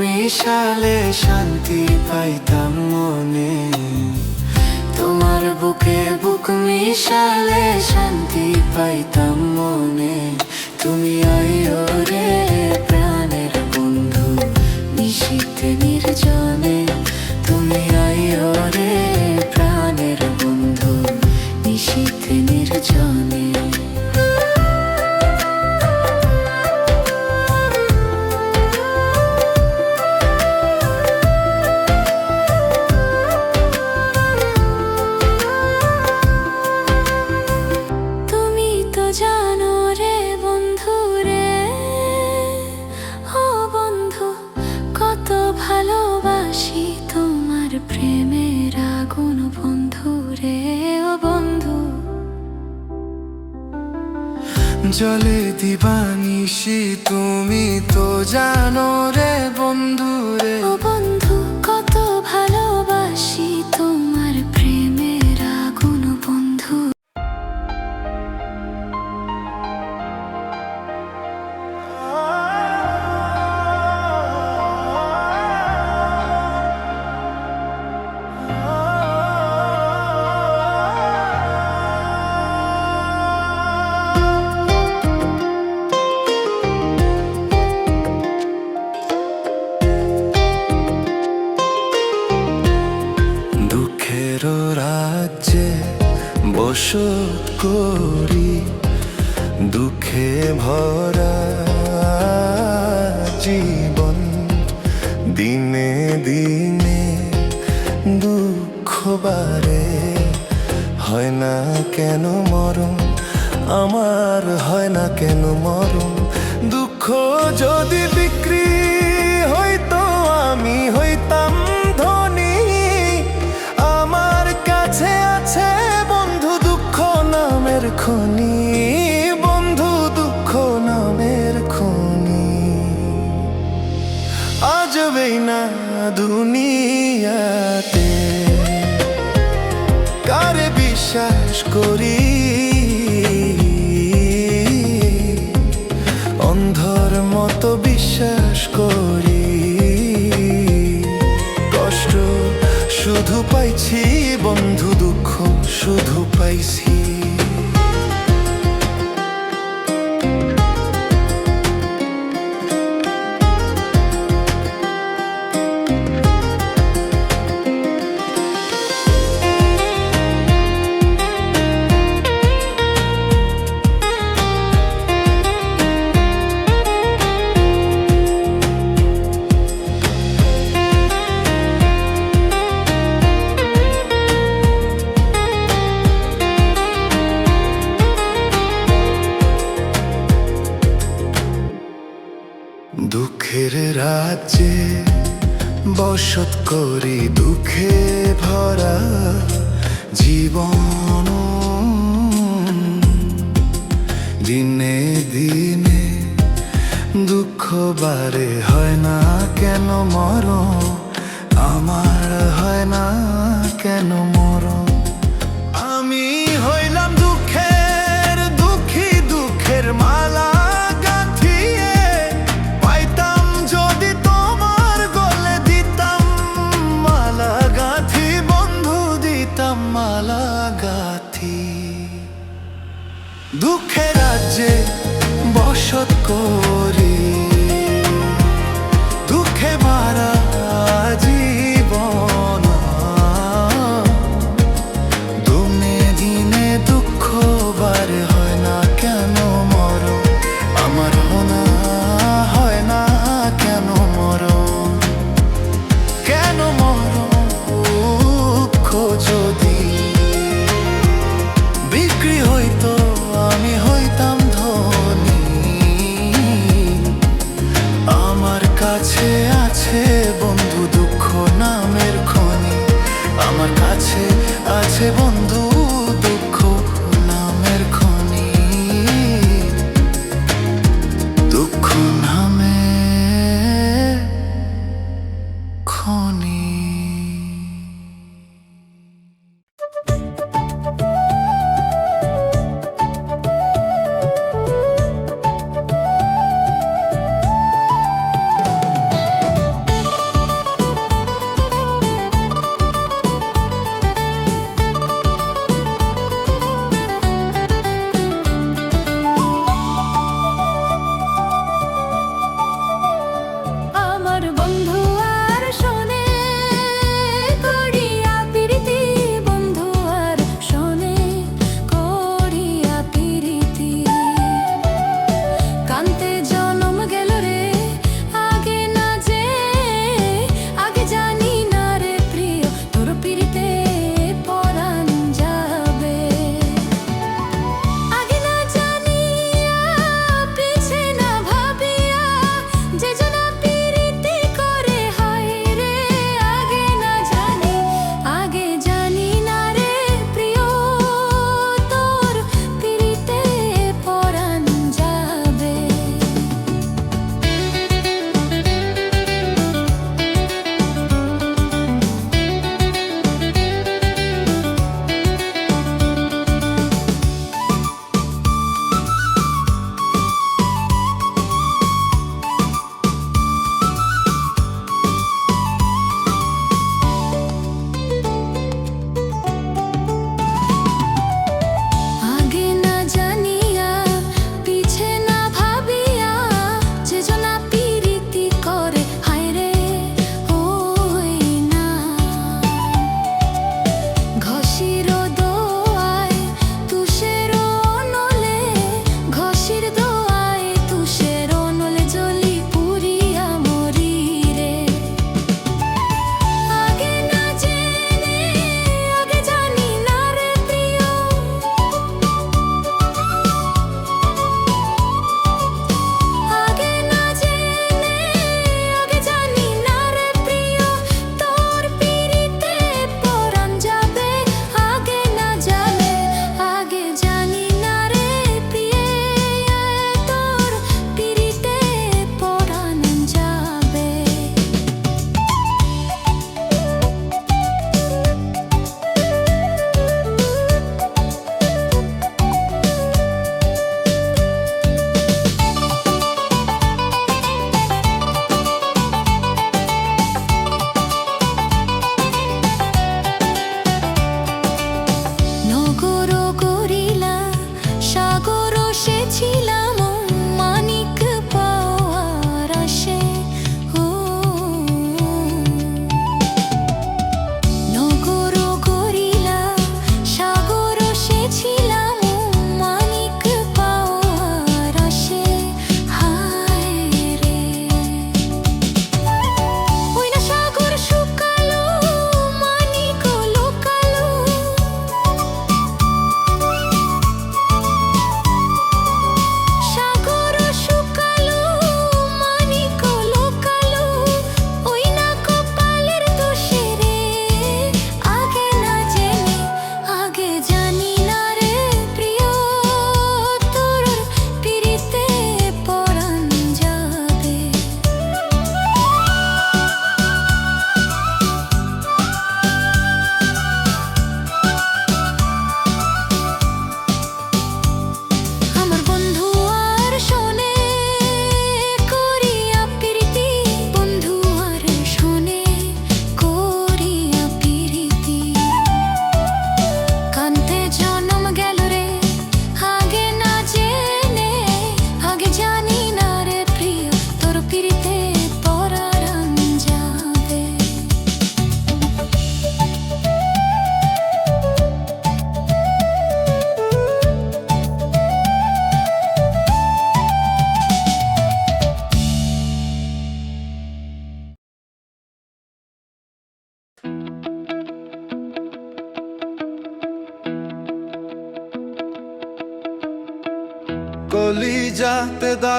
মিশালে শান্তি পাইতাম মনে। তোমার বুকে বুক মিশালে শান্তি পাইতাম মনে। তুমি রাজ্যে বসত করি, দুঃখে ভরা জীবন। দিনে দিনে দুঃখ বারে হয় না কেন মরম আমার হয় না কেন মরম দুঃখ যদি বিক্রি পাইছি বন্ধু দুঃখ শুধু দুঃখে ভরা জীবন। দিনে দিনে দুঃখ বারে হয় না কেন মর আমার হয় না কেন মর দুঃখের রাজ্যে বসত কর। কাছে আছে বন্ধু দুঃখ নামের খনি। আমার কাছে আছে বন্ধু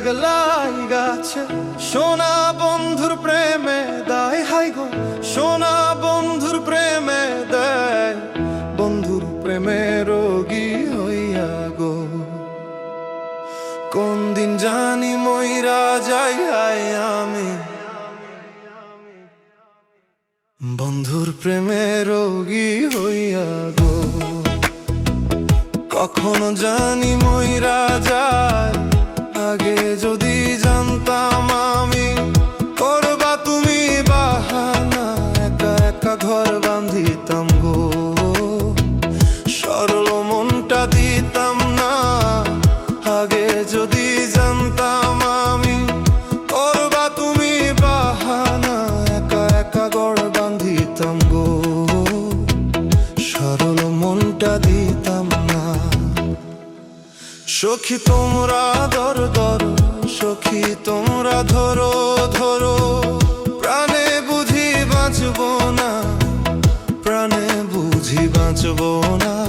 পাগলাই গাছে। সোনা বন্ধুর প্রেমে দায় হাই গো। সোনা বন্ধুর প্রেমে দেয়, বন্ধুর প্রেমে রোগী হইয়া গো। কোন দিন জানি মইরা যাই আমি। বন্ধুর প্রেমে রোগী হইয়া গো। কখনো জানি মইরা যায় লাগে যদি সখী তোমরা দর দর সখী তোমরা ধরো ধরো। প্রাণে বুঝি বাঁচব না, প্রাণে বুঝি বাঁচব না।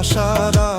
আশারা